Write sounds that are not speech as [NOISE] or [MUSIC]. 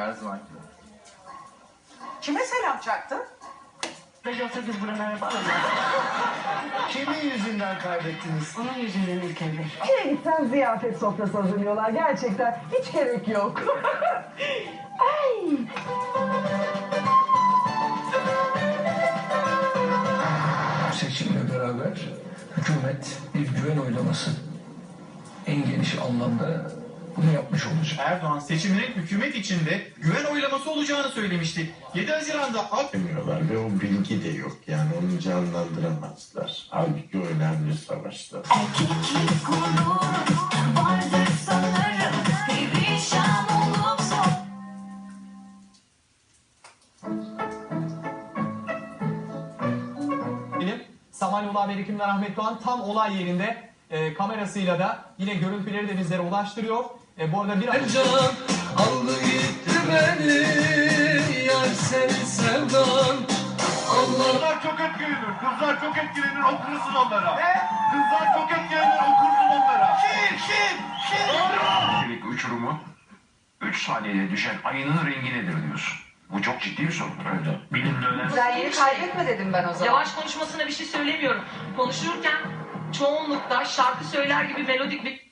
Her zaman gibi. Kime selam çaktın? Olsa biz buralara bağlamayız. Kimin yüzünden kaybettiniz? Onun yüzünden İlker Bey. Nereye gitsen ziyafet sofrası hazırlıyorlar gerçekten. Hiç gerek yok. [LAUGHS] Ay. seçimle beraber hükümet bir güven oylaması en geniş anlamda yapmış olacak. Erdoğan seçimlerin hükümet içinde güven oylaması olacağını söylemişti. 7 Haziran'da AK demiyorlar ve o bilgi de yok. Yani onu canlandıramazlar. Halbuki önemli savaşta. Erkeklik gururu vardır sanırım Perişan olup son Film Samanyolu Haber hekimler Ahmet Doğan tam olay yerinde e, kamerasıyla da yine görüntüleri de bizlere ulaştırıyor. E, bu arada bir Can aldı gitti beni yar senin sevdan Kızlar çok etkilidir. Kızlar çok etkilenir okursun onlara. Kızlar çok etkilenir okursun onlara. Şiir, şiir, şiir. Elektrik uçurumu 3 saniyede düşen ayının rengi nedir diyorsun. Bu çok ciddi bir sorudur öyle. Bilimle önemli. Yeni kaybetme dedim ben o zaman. Yavaş konuşmasına bir şey söylemiyorum. Konuşurken çoğunlukla şarkı söyler gibi melodik bir